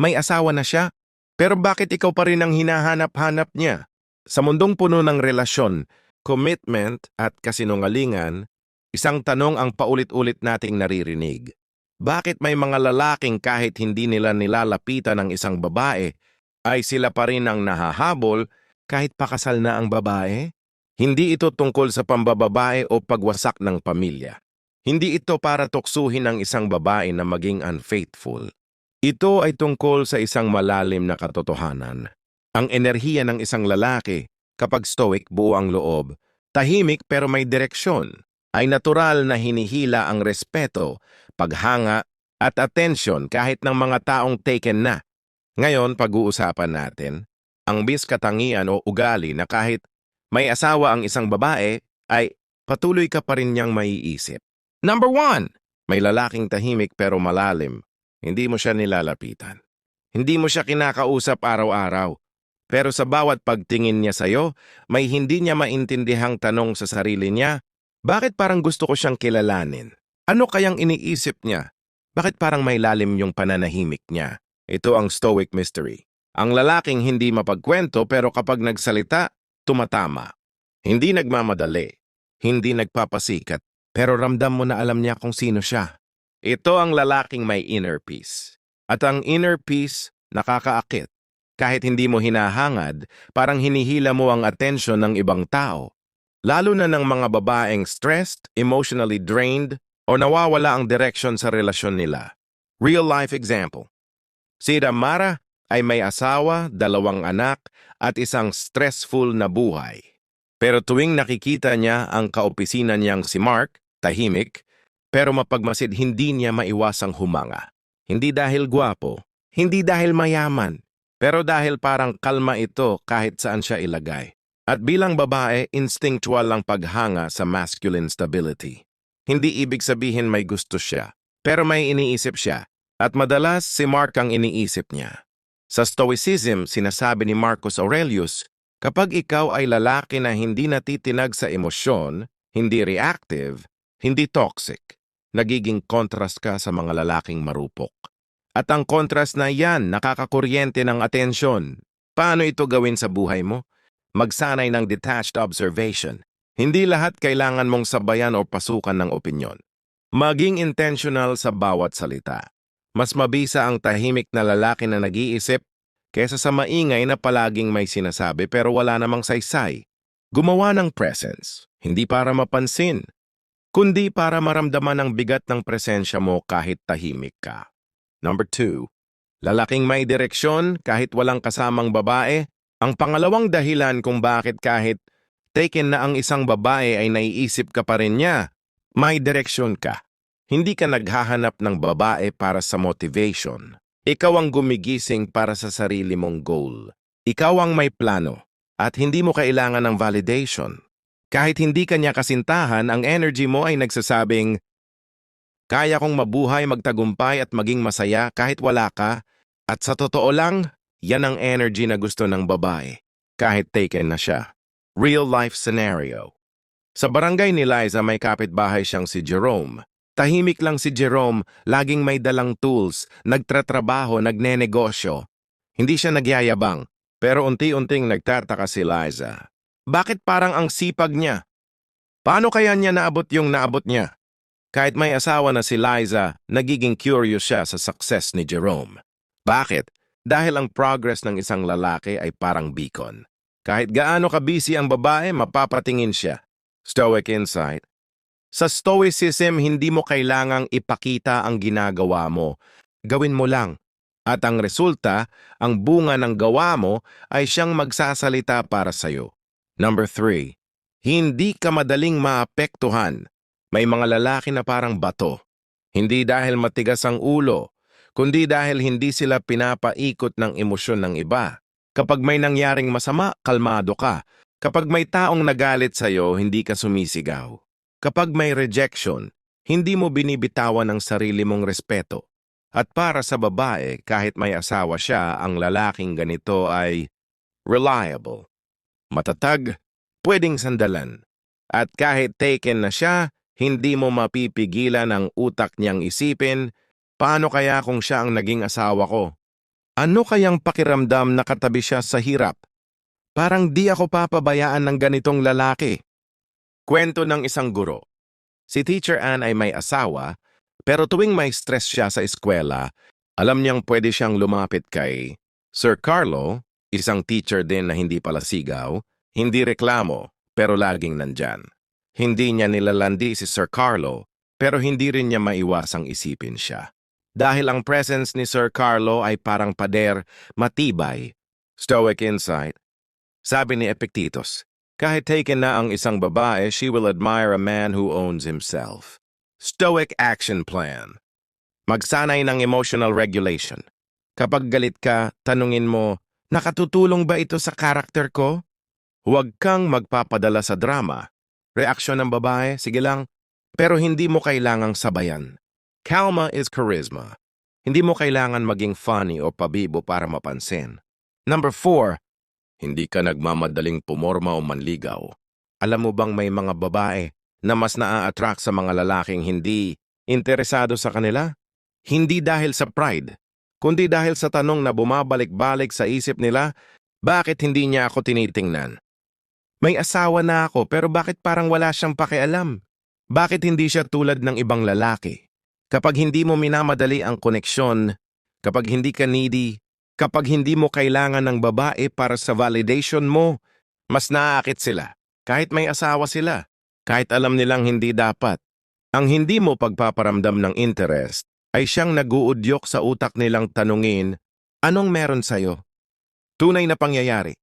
May asawa na siya. Pero bakit ikaw pa rin ang hinahanap-hanap niya? Sa mundong puno ng relasyon, commitment at kasinungalingan, isang tanong ang paulit-ulit nating naririnig. Bakit may mga lalaking kahit hindi nila nilalapitan ng isang babae, ay sila pa rin ang nahahabol kahit pakasal na ang babae? Hindi ito tungkol sa pambababae o pagwasak ng pamilya. Hindi ito para tuksuhin ang isang babae na maging unfaithful. Ito ay tungkol sa isang malalim na katotohanan. Ang enerhiya ng isang lalaki, kapag stoic buo ang loob, tahimik pero may direksyon, ay natural na hinihila ang respeto, paghanga, at atensyon kahit ng mga taong taken na. Ngayon, pag-uusapan natin ang biskatangian o ugali na kahit may asawa ang isang babae, ay patuloy ka pa rin niyang maiisip. Number one, may lalaking tahimik pero malalim. Hindi mo siya nilalapitan. Hindi mo siya kinakausap araw-araw. Pero sa bawat pagtingin niya sa'yo, may hindi niya maintindihang tanong sa sarili niya, bakit parang gusto ko siyang kilalanin? Ano kayang iniisip niya? Bakit parang may lalim yung pananahimik niya? Ito ang stoic mystery. Ang lalaking hindi mapagkwento pero kapag nagsalita, tumatama. Hindi nagmamadali. Hindi nagpapasikat. Pero ramdam mo na alam niya kung sino siya. Ito ang lalaking may inner peace. At ang inner peace nakakaakit. Kahit hindi mo hinahangad, parang hinihila mo ang atensyon ng ibang tao. Lalo na ng mga babaeng stressed, emotionally drained, o nawawala ang direction sa relasyon nila. Real life example. Si Damara ay may asawa, dalawang anak, at isang stressful na buhay. Pero tuwing nakikita niya ang kaopisina niyang si Mark, tahimik, pero mapagmasid hindi niya maiwasang humanga. Hindi dahil gwapo, hindi dahil mayaman, pero dahil parang kalma ito kahit saan siya ilagay. At bilang babae, instinctual lang paghanga sa masculine stability. Hindi ibig sabihin may gusto siya, pero may iniisip siya. At madalas si Mark ang iniisip niya. Sa Stoicism, sinasabi ni Marcus Aurelius, kapag ikaw ay lalaki na hindi natitinag sa emosyon, hindi reactive, hindi toxic, nagiging contrast ka sa mga lalaking marupok. At ang contrast na yan nakakakuryente ng atensyon. Paano ito gawin sa buhay mo? Magsanay ng detached observation. Hindi lahat kailangan mong sabayan o pasukan ng opinyon. Maging intentional sa bawat salita. Mas mabisa ang tahimik na lalaki na nag-iisip kesa sa maingay na palaging may sinasabi pero wala namang saysay. Gumawa ng presence, hindi para mapansin, kundi para maramdaman ang bigat ng presensya mo kahit tahimik ka. Number two, lalaking may direksyon kahit walang kasamang babae. Ang pangalawang dahilan kung bakit kahit taken na ang isang babae ay naiisip ka pa rin niya, may direksyon ka. Hindi ka naghahanap ng babae para sa motivation. Ikaw ang gumigising para sa sarili mong goal. Ikaw ang may plano at hindi mo kailangan ng validation. Kahit hindi kanya kasintahan, ang energy mo ay nagsasabing, Kaya kong mabuhay, magtagumpay at maging masaya kahit wala ka. At sa totoo lang, yan ang energy na gusto ng babae, kahit taken na siya. Real life scenario. Sa barangay ni Liza may kapitbahay siyang si Jerome. Tahimik lang si Jerome, laging may dalang tools, nagtratrabaho, nagnenegosyo. Hindi siya nagyayabang, pero unti-unting nagtataka si Liza. Bakit parang ang sipag niya? Paano kaya niya naabot yung naabot niya? Kahit may asawa na si Liza, nagiging curious siya sa success ni Jerome. Bakit? Dahil ang progress ng isang lalaki ay parang beacon. Kahit gaano ka-busy ang babae, mapapatingin siya. Stoic insight. Sa Stoicism, hindi mo kailangang ipakita ang ginagawa mo. Gawin mo lang. At ang resulta, ang bunga ng gawa mo ay siyang magsasalita para sa'yo. Number three, hindi ka madaling maapektuhan. May mga lalaki na parang bato. Hindi dahil matigas ang ulo, kundi dahil hindi sila pinapaikot ng emosyon ng iba. Kapag may nangyaring masama, kalmado ka. Kapag may taong nagalit sa'yo, hindi ka sumisigaw. Kapag may rejection, hindi mo binibitawan ang sarili mong respeto. At para sa babae, kahit may asawa siya, ang lalaking ganito ay reliable, matatag, pwedeng sandalan. At kahit taken na siya, hindi mo mapipigilan ang utak niyang isipin, paano kaya kung siya ang naging asawa ko? Ano kayang pakiramdam na katabi siya sa hirap? Parang di ako papabayaan ng ganitong lalaki. Kwento ng isang guro. Si Teacher Ann ay may asawa, pero tuwing may stress siya sa eskwela, alam niyang pwede siyang lumapit kay Sir Carlo, isang teacher din na hindi pala sigaw, hindi reklamo, pero laging nandyan. Hindi niya nilalandi si Sir Carlo, pero hindi rin niya maiwasang isipin siya. Dahil ang presence ni Sir Carlo ay parang pader, matibay, stoic insight. Sabi ni Epictetus, kahit taken na ang isang babae, she will admire a man who owns himself. Stoic action plan. Magsanay ng emotional regulation. Kapag galit ka, tanungin mo, nakatutulong ba ito sa karakter ko? Huwag kang magpapadala sa drama. Reaksyon ng babae, sige lang, pero hindi mo kailangang sabayan. Calma is charisma. Hindi mo kailangan maging funny o pabibo para mapansin. Number four, hindi ka nagmamadaling pumorma o manligaw. Alam mo bang may mga babae na mas naa-attract sa mga lalaking hindi interesado sa kanila? Hindi dahil sa pride, kundi dahil sa tanong na bumabalik-balik sa isip nila, bakit hindi niya ako tinitingnan? May asawa na ako pero bakit parang wala siyang pakialam? Bakit hindi siya tulad ng ibang lalaki? Kapag hindi mo minamadali ang koneksyon, kapag hindi ka needy, kapag hindi mo kailangan ng babae para sa validation mo, mas naaakit sila. Kahit may asawa sila, kahit alam nilang hindi dapat. Ang hindi mo pagpaparamdam ng interest ay siyang naguudyok sa utak nilang tanungin, anong meron sa'yo? Tunay na pangyayari.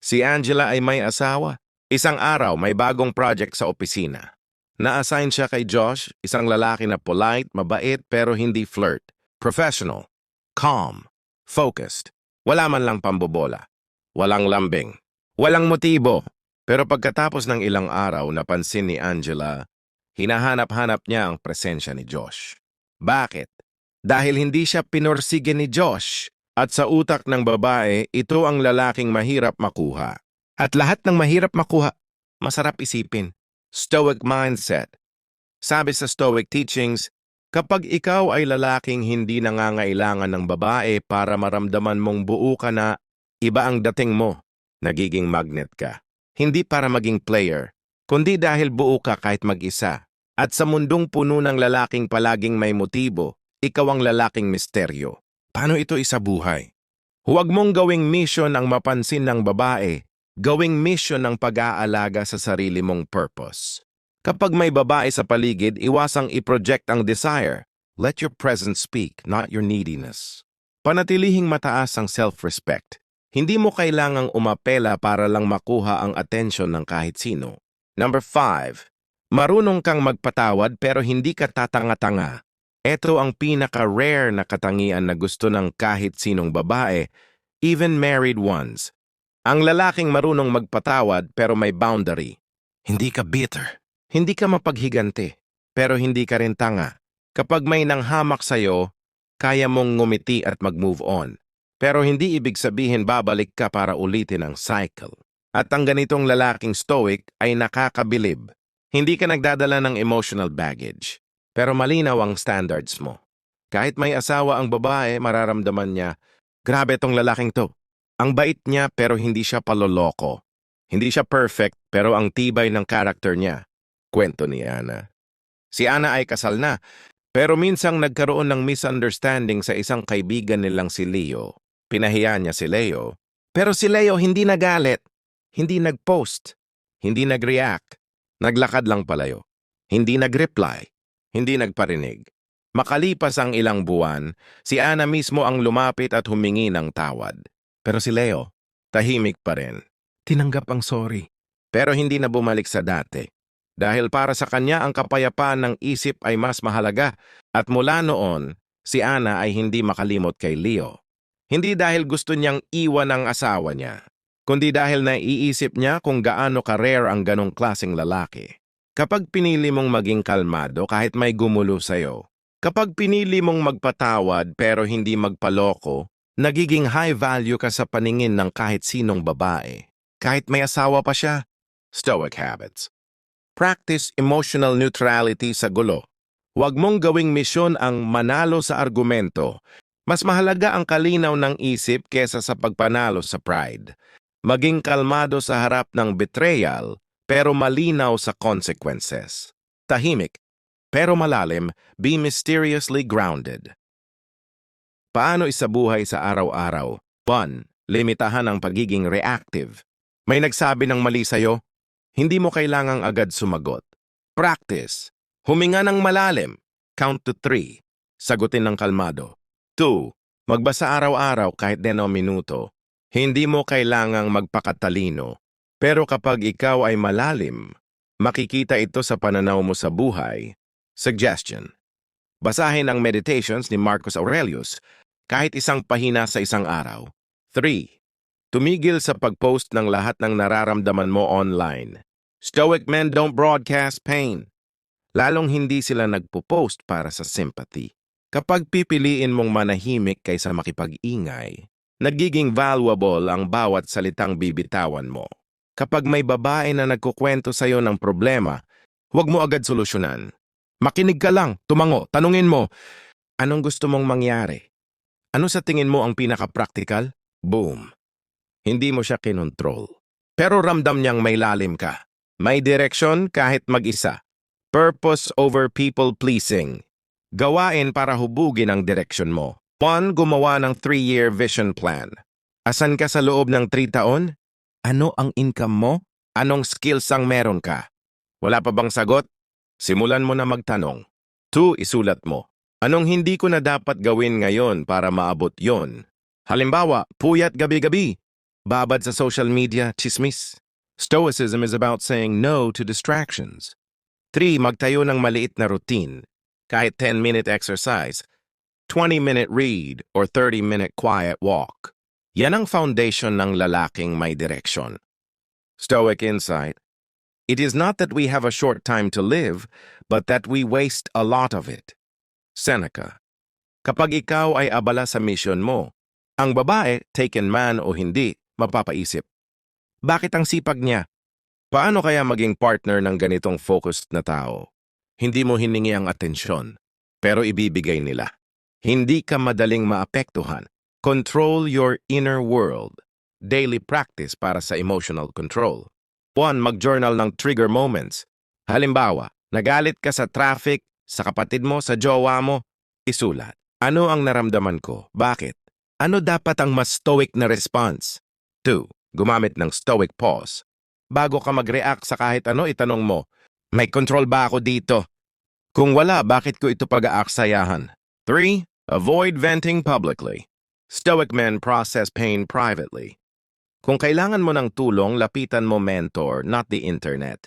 Si Angela ay may asawa. Isang araw may bagong project sa opisina. Na-assign siya kay Josh, isang lalaki na polite, mabait pero hindi flirt. Professional, calm, focused. Wala man lang pambobola. Walang lambing. Walang motibo. Pero pagkatapos ng ilang araw, napansin ni Angela, hinahanap-hanap niya ang presensya ni Josh. Bakit? Dahil hindi siya pinorsige ni Josh at sa utak ng babae, ito ang lalaking mahirap makuha. At lahat ng mahirap makuha, masarap isipin. Stoic mindset. Sabi sa Stoic teachings, kapag ikaw ay lalaking hindi nangangailangan ng babae para maramdaman mong buo ka na, iba ang dating mo, nagiging magnet ka. Hindi para maging player, kundi dahil buo ka kahit mag-isa. At sa mundong puno ng lalaking palaging may motibo, ikaw ang lalaking misteryo. Paano ito isabuhay? Huwag mong gawing mission ang mapansin ng babae, gawing mission ng pag-aalaga sa sarili mong purpose. Kapag may babae sa paligid, iwasang i-project ang desire. Let your presence speak, not your neediness. Panatilihing mataas ang self-respect. Hindi mo kailangang umapela para lang makuha ang atensyon ng kahit sino. Number 5. Marunong kang magpatawad pero hindi ka tatanga-tanga. Ito ang pinaka-rare na katangian na gusto ng kahit sinong babae, even married ones. Ang lalaking marunong magpatawad pero may boundary. Hindi ka bitter. Hindi ka mapaghigante. Pero hindi ka rin tanga. Kapag may nanghamak sa'yo, kaya mong ngumiti at mag-move on. Pero hindi ibig sabihin babalik ka para ulitin ang cycle. At ang ganitong lalaking stoic ay nakakabilib. Hindi ka nagdadala ng emotional baggage. Pero malinaw ang standards mo. Kahit may asawa ang babae, mararamdaman niya, grabe tong lalaking to. Ang bait niya pero hindi siya paloloko. Hindi siya perfect pero ang tibay ng karakter niya. Kwento ni Ana. Si Ana ay kasal na, pero minsang nagkaroon ng misunderstanding sa isang kaibigan nilang si Leo. Pinahiya niya si Leo. Pero si Leo hindi nagalit, hindi nag-post, hindi nag-react, naglakad lang palayo, hindi nag-reply, hindi nagparinig. Makalipas ang ilang buwan, si Ana mismo ang lumapit at humingi ng tawad. Pero si Leo, tahimik pa rin. Tinanggap ang sorry. Pero hindi na bumalik sa dati. Dahil para sa kanya ang kapayapaan ng isip ay mas mahalaga at mula noon, si Ana ay hindi makalimot kay Leo. Hindi dahil gusto niyang iwan ang asawa niya, kundi dahil naiisip niya kung gaano ka-rare ang ganong klaseng lalaki. Kapag pinili mong maging kalmado kahit may gumulo sa'yo, kapag pinili mong magpatawad pero hindi magpaloko, Nagiging high value ka sa paningin ng kahit sinong babae. Kahit may asawa pa siya. Stoic habits. Practice emotional neutrality sa gulo. Huwag mong gawing misyon ang manalo sa argumento. Mas mahalaga ang kalinaw ng isip kesa sa pagpanalo sa pride. Maging kalmado sa harap ng betrayal pero malinaw sa consequences. Tahimik pero malalim, be mysteriously grounded. Paano isabuhay sa araw-araw? 1. Limitahan ang pagiging reactive. May nagsabi ng mali sa'yo, hindi mo kailangang agad sumagot. Practice. Huminga ng malalim. Count to 3. Sagutin ng kalmado. 2. Magbasa araw-araw kahit 10 minuto. Hindi mo kailangang magpakatalino. Pero kapag ikaw ay malalim, makikita ito sa pananaw mo sa buhay. Suggestion. Basahin ang meditations ni Marcus Aurelius kahit isang pahina sa isang araw. 3. Tumigil sa pag-post ng lahat ng nararamdaman mo online. Stoic men don't broadcast pain. Lalong hindi sila nagpo-post para sa sympathy. Kapag pipiliin mong manahimik kaysa makipag-ingay, nagiging valuable ang bawat salitang bibitawan mo. Kapag may babae na nagkukwento sa'yo ng problema, huwag mo agad solusyonan. Makinig ka lang, tumango, tanungin mo, anong gusto mong mangyari? Ano sa tingin mo ang pinaka-practical? Boom. Hindi mo siya kinontrol. Pero ramdam niyang may lalim ka. May direksyon kahit mag-isa. Purpose over people-pleasing. Gawain para hubugin ang direksyon mo. One, gumawa ng three-year vision plan. Asan ka sa loob ng 3 taon? Ano ang income mo? Anong skills ang meron ka? Wala pa bang sagot? Simulan mo na magtanong. 2. Isulat mo. Anong hindi ko na dapat gawin ngayon para maabot yon? Halimbawa, puyat gabi-gabi. Babad sa social media, chismis. Stoicism is about saying no to distractions. 3. Magtayo ng maliit na routine. Kahit 10-minute exercise, 20-minute read, or 30-minute quiet walk. Yan ang foundation ng lalaking may direksyon. Stoic insight. It is not that we have a short time to live, but that we waste a lot of it. Seneca. Kapag ikaw ay abala sa mission mo, ang babae, taken man o hindi, mapapaisip. Bakit ang sipag niya? Paano kaya maging partner ng ganitong focused na tao? Hindi mo hiningi ang atensyon, pero ibibigay nila. Hindi ka madaling maapektuhan. Control your inner world. Daily practice para sa emotional control. 1. Mag-journal ng trigger moments. Halimbawa, nagalit ka sa traffic, sa kapatid mo, sa jowa mo, isulat. Ano ang naramdaman ko? Bakit? Ano dapat ang mas stoic na response? 2. Gumamit ng stoic pause. Bago ka mag-react sa kahit ano, itanong mo, may control ba ako dito? Kung wala, bakit ko ito pag-aaksayahan? 3. Avoid venting publicly. Stoic men process pain privately. Kung kailangan mo ng tulong, lapitan mo mentor, not the internet.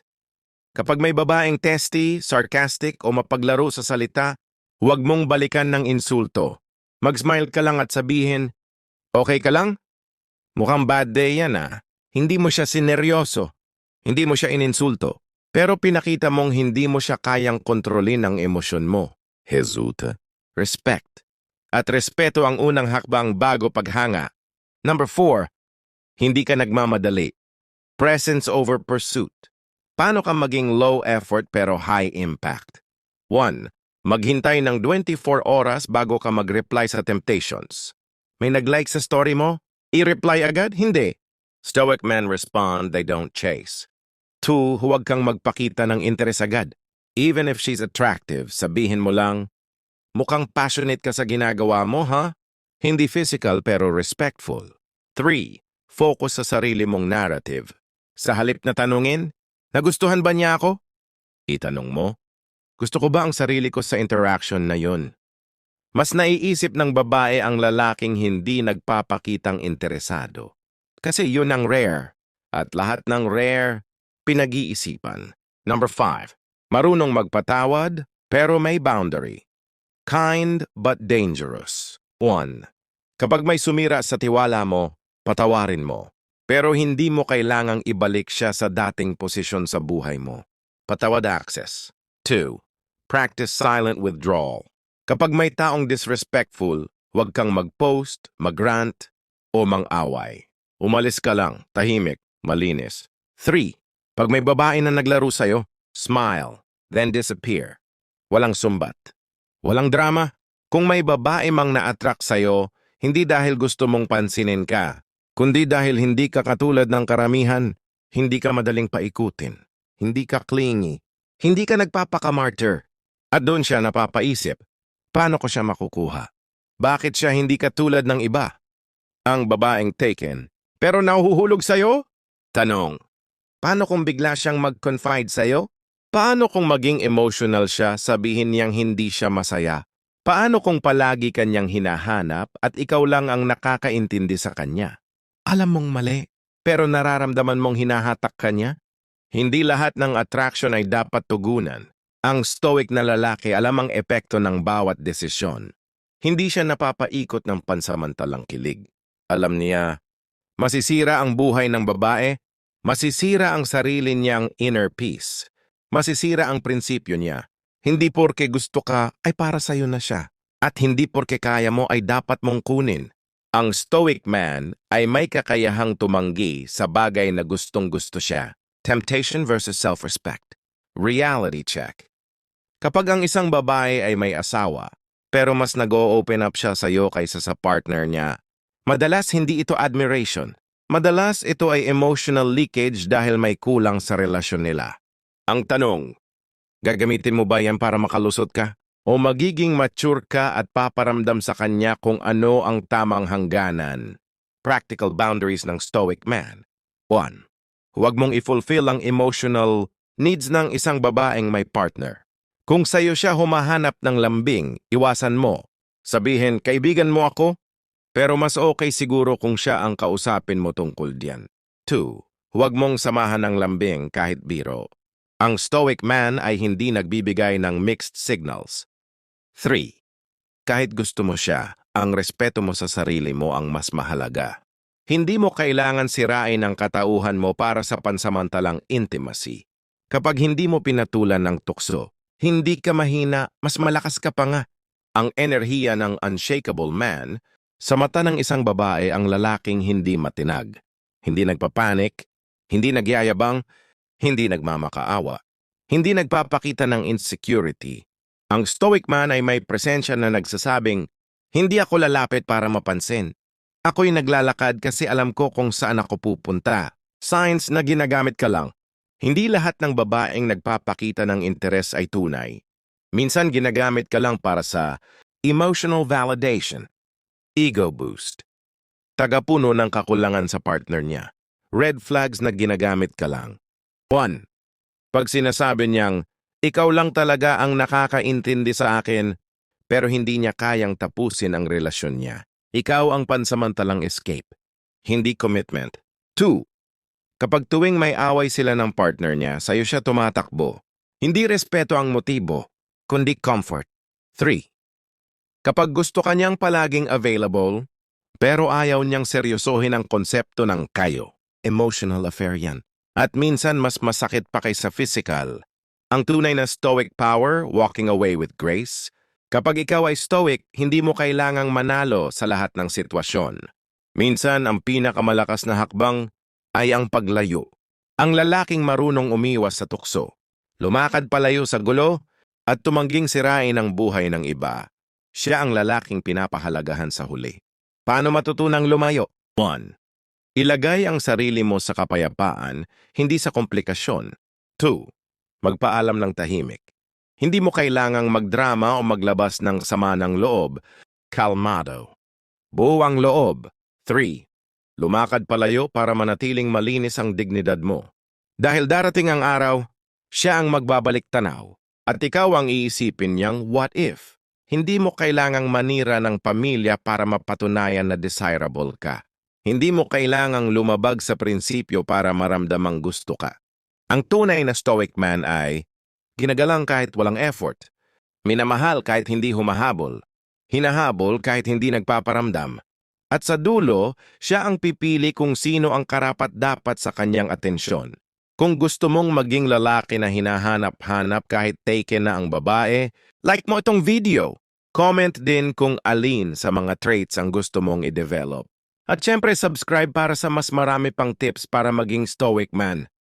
Kapag may babaeng testy, sarcastic o mapaglaro sa salita, huwag mong balikan ng insulto. Mag-smile ka lang at sabihin, Okay ka lang? Mukhang bad day yan ah. Hindi mo siya sineryoso. Hindi mo siya ininsulto. Pero pinakita mong hindi mo siya kayang kontrolin ang emosyon mo. Hezuta. Respect. At respeto ang unang hakbang bago paghanga. Number four, hindi ka nagmamadali. Presence over pursuit. Paano ka maging low effort pero high impact? 1. Maghintay ng 24 oras bago ka mag-reply sa temptations. May nag-like sa story mo? I-reply agad? Hindi. Stoic men respond, they don't chase. 2. Huwag kang magpakita ng interes agad. Even if she's attractive, sabihin mo lang, mukhang passionate ka sa ginagawa mo, ha? Hindi physical pero respectful. 3 focus sa sarili mong narrative. Sa halip na tanungin, nagustuhan ba niya ako? Itanong mo, gusto ko ba ang sarili ko sa interaction na yun? Mas naiisip ng babae ang lalaking hindi nagpapakitang interesado. Kasi yun ang rare. At lahat ng rare, pinag-iisipan. Number 5. Marunong magpatawad, pero may boundary. Kind but dangerous. 1. Kapag may sumira sa tiwala mo, patawarin mo. Pero hindi mo kailangang ibalik siya sa dating posisyon sa buhay mo. Patawad access. 2. Practice silent withdrawal. Kapag may taong disrespectful, huwag kang mag-post, mag-rant, o mang-away. Umalis ka lang, tahimik, malinis. 3. Pag may babae na naglaro sa'yo, smile, then disappear. Walang sumbat. Walang drama, Kung may babae mang na-attract sa'yo, hindi dahil gusto mong pansinin ka, kundi dahil hindi ka katulad ng karamihan, hindi ka madaling paikutin, hindi ka clingy, hindi ka nagpapakamartyr. At doon siya napapaisip, paano ko siya makukuha? Bakit siya hindi katulad ng iba? Ang babaeng taken, pero nahuhulog sa'yo? Tanong, paano kung bigla siyang mag-confide sa'yo? Paano kung maging emotional siya, sabihin niyang hindi siya masaya? Paano kung palagi kanyang hinahanap at ikaw lang ang nakakaintindi sa kanya? Alam mong mali, pero nararamdaman mong hinahatak kanya? Hindi lahat ng attraction ay dapat tugunan. Ang stoic na lalaki alam ang epekto ng bawat desisyon. Hindi siya napapaikot ng pansamantalang kilig. Alam niya, masisira ang buhay ng babae, masisira ang sarili niyang inner peace, masisira ang prinsipyo niya. Hindi porke gusto ka ay para sa'yo na siya. At hindi porke kaya mo ay dapat mong kunin. Ang stoic man ay may kakayahang tumanggi sa bagay na gustong gusto siya. Temptation versus self-respect. Reality check. Kapag ang isang babae ay may asawa, pero mas nag-o-open up siya sa iyo kaysa sa partner niya, madalas hindi ito admiration. Madalas ito ay emotional leakage dahil may kulang sa relasyon nila. Ang tanong, gagamitin mo ba yan para makalusot ka? O magiging mature ka at paparamdam sa kanya kung ano ang tamang hangganan? Practical boundaries ng stoic man. 1. Huwag mong i-fulfill ang emotional needs ng isang babaeng may partner. Kung sa'yo siya humahanap ng lambing, iwasan mo. Sabihin, kaibigan mo ako? Pero mas okay siguro kung siya ang kausapin mo tungkol diyan. 2. Huwag mong samahan ng lambing kahit biro. Ang stoic man ay hindi nagbibigay ng mixed signals. 3. Kahit gusto mo siya, ang respeto mo sa sarili mo ang mas mahalaga. Hindi mo kailangan sirain ang katauhan mo para sa pansamantalang intimacy. Kapag hindi mo pinatulan ng tukso, hindi ka mahina, mas malakas ka pa nga. Ang enerhiya ng unshakable man, sa mata ng isang babae ang lalaking hindi matinag. Hindi nagpapanik, hindi nagyayabang, hindi nagmamakaawa, hindi nagpapakita ng insecurity. Ang stoic man ay may presensya na nagsasabing, hindi ako lalapit para mapansin. Ako'y naglalakad kasi alam ko kung saan ako pupunta. Signs na ginagamit ka lang. Hindi lahat ng babaeng nagpapakita ng interes ay tunay. Minsan ginagamit ka lang para sa emotional validation, ego boost, tagapuno ng kakulangan sa partner niya, red flags na ginagamit ka lang. 1. Pag sinasabi niyang, ikaw lang talaga ang nakakaintindi sa akin, pero hindi niya kayang tapusin ang relasyon niya. Ikaw ang pansamantalang escape, hindi commitment. 2. Kapag tuwing may away sila ng partner niya, sa'yo siya tumatakbo. Hindi respeto ang motibo, kundi comfort. 3. Kapag gusto ka niyang palaging available, pero ayaw niyang seryosohin ang konsepto ng kayo, emotional affair yan. At minsan mas masakit pa kaysa physical. Ang tunay na stoic power, walking away with grace. Kapag ikaw ay stoic, hindi mo kailangang manalo sa lahat ng sitwasyon. Minsan, ang pinakamalakas na hakbang ay ang paglayo. Ang lalaking marunong umiwas sa tukso, lumakad palayo sa gulo, at tumangging sirain ang buhay ng iba. Siya ang lalaking pinapahalagahan sa huli. Paano matutunang lumayo? 1. Ilagay ang sarili mo sa kapayapaan, hindi sa komplikasyon. 2 magpaalam ng tahimik. Hindi mo kailangang magdrama o maglabas ng sama ng loob. Kalmado. Buo ang loob. 3. Lumakad palayo para manatiling malinis ang dignidad mo. Dahil darating ang araw, siya ang magbabalik tanaw. At ikaw ang iisipin niyang what if. Hindi mo kailangang manira ng pamilya para mapatunayan na desirable ka. Hindi mo kailangang lumabag sa prinsipyo para maramdamang gusto ka. Ang tunay na stoic man ay ginagalang kahit walang effort, minamahal kahit hindi humahabol, hinahabol kahit hindi nagpaparamdam, at sa dulo, siya ang pipili kung sino ang karapat-dapat sa kanyang atensyon. Kung gusto mong maging lalaki na hinahanap-hanap kahit taken na ang babae, like mo itong video. Comment din kung alin sa mga traits ang gusto mong i-develop. At syempre subscribe para sa mas marami pang tips para maging stoic man.